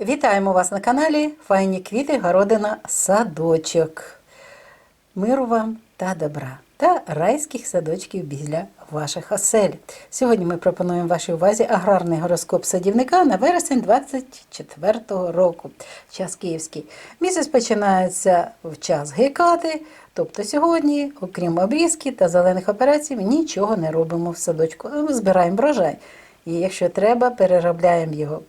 Вітаємо вас на каналі Файні квіти, городина, садочок. Миру вам та добра та райських садочків біля ваших осель. Сьогодні ми пропонуємо вашій увазі аграрний гороскоп садівника на вересень 24-го року. Час київський. Місяць починається в час гекати, тобто сьогодні, окрім обрізки та зелених операцій, нічого не робимо в садочку. Збираємо врожай. І якщо треба, переробляємо його.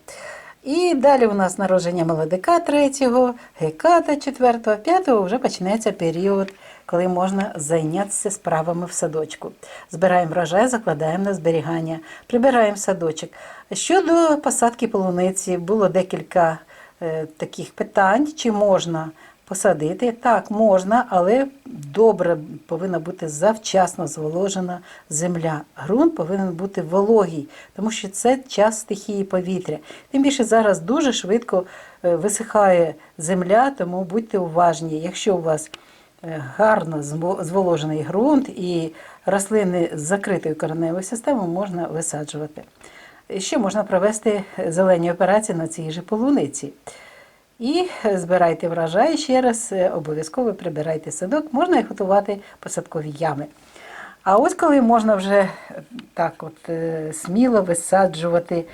І далі у нас народження молодика 3-го, геката 4-го, 5-го вже починається період, коли можна зайнятися справами в садочку. Збираємо врожай, закладаємо на зберігання, прибираємо садочок. Щодо посадки полуниці, було декілька е, таких питань, чи можна посадити. Так, можна, але добре повинна бути завчасно зволожена земля. Ґрунт повинен бути вологий, тому що це час стихії повітря. Тим більше зараз дуже швидко е, висихає земля, тому будьте уважні. Якщо у вас е, гарно зволожений ґрунт і рослини з закритою кореневою системою можна висаджувати. Ще можна провести зелені операції на цій же полуниці. І збирайте врожай ще раз, е, обов'язково прибирайте садок, можна і готувати посадкові ями. А ось коли можна вже е, так от е, сміло висаджувати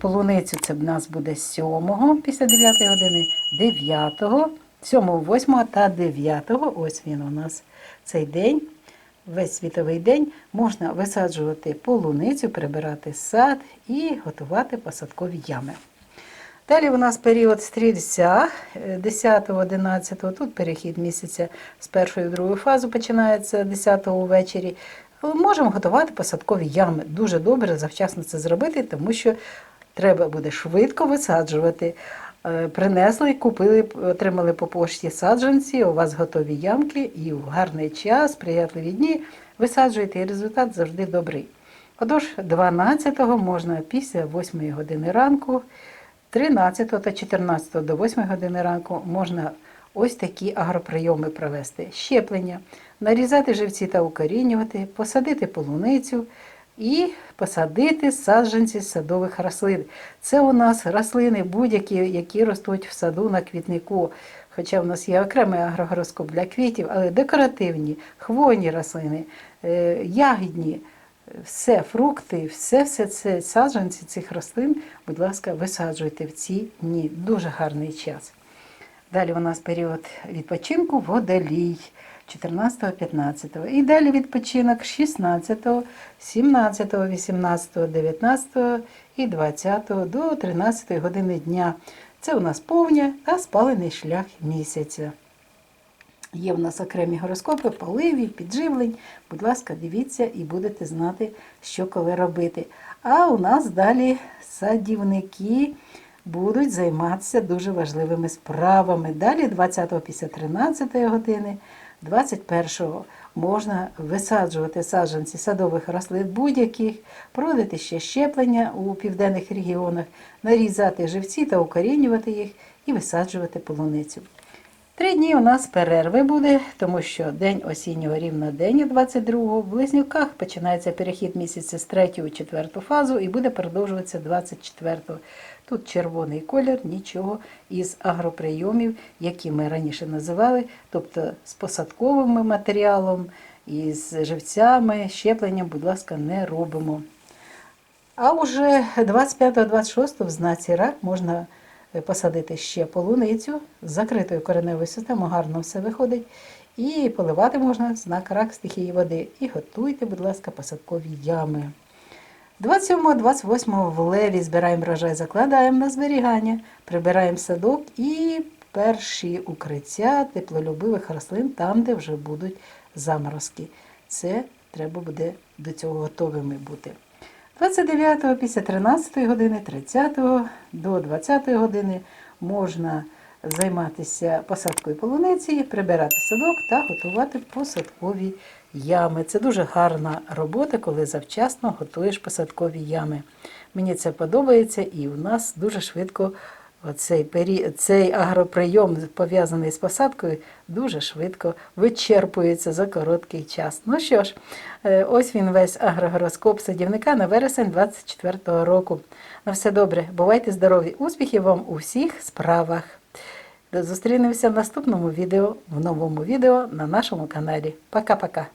полуницю, це в нас буде 7 після 9 години, 9, 7, 8 та 9, ось він у нас цей день, весь світовий день, можна висаджувати полуницю, прибирати сад і готувати посадкові ями. Далі у нас період стрільця 10-11, тут перехід місяця з першої в другу фазу починається 10-го ввечері. Можемо готувати посадкові ями. Дуже добре завчасно це зробити, тому що треба буде швидко висаджувати. Е, Принесли, купили, отримали по пошті саджанці, у вас готові ямки і в гарний час, сприятливі дні висаджуєте, і результат завжди добрий. Отож, 12-го можна після 8-ї години ранку 13 та 14 до 8 години ранку можна ось такі агроприйоми провести: щеплення, нарізати живці та укорінювати, посадити полуницю і посадити саджанці садових рослин. Це у нас рослини будь-які, які ростуть в саду на квітнику. Хоча в нас є окремий агрогороскоп для квітів, але декоративні, хвойні рослини, е, ягідні. Все, фрукти, все, все це саджанці цих рослин, будь ласка, висаджуйте в ці дні. Дуже гарний час. Далі у нас період відпочинку водолій 14-15. І далі відпочинок 16, 17, 18, 19 і 20 до 13 години дня. Це у нас повня та спалений шлях місяця. Є в нас окремі гороскопи, поливів, підживлень. Будь ласка, дивіться і будете знати, що коли робити. А у нас далі садівники будуть займатися дуже важливими справами. Далі 20-го після 13 години, 21-го можна висаджувати саджанці садових рослин будь-яких, проводити ще щеплення у південних регіонах, нарізати живці та укорінювати їх і висаджувати полуницю. Три дні у нас перерви буде, тому що день осіннього рівнодення 22-го. В Близнюках починається перехід місяця з 3 у 4 фазу і буде продовжуватися 24-го. Тут червоний колір, нічого із агроприйомів, які ми раніше називали, тобто з посадковим матеріалом, із живцями, щепленням, будь ласка, не робимо. А вже 25-26 в знаці рак можна посадити ще полуницю з закритою кореневою системою, гарно все виходить. І поливати можна знак рак стихії води. І готуйте, будь ласка, посадкові ями. 27-28 в леві збираємо врожай, закладаємо на зберігання, прибираємо садок і перші укриття теплолюбивих рослин там, де вже будуть заморозки. Це треба буде до цього готовими бути. 29-го після 13 години, 30 до 20 години можна займатися посадкою полуниці, прибирати садок та готувати посадкові ями. Це дуже гарна робота, коли завчасно готуєш посадкові ями. Мені це подобається і у нас дуже швидко Оцей, пері... цей агроприйом, пов'язаний з посадкою, дуже швидко вичерпується за короткий час. Ну що ж, е, ось він весь агрогороскоп садівника на вересень 24-го року. На все добре, бувайте здорові, успіхів вам у всіх справах. Зустрінемося в наступному відео, в новому відео на нашому каналі. Пока-пока.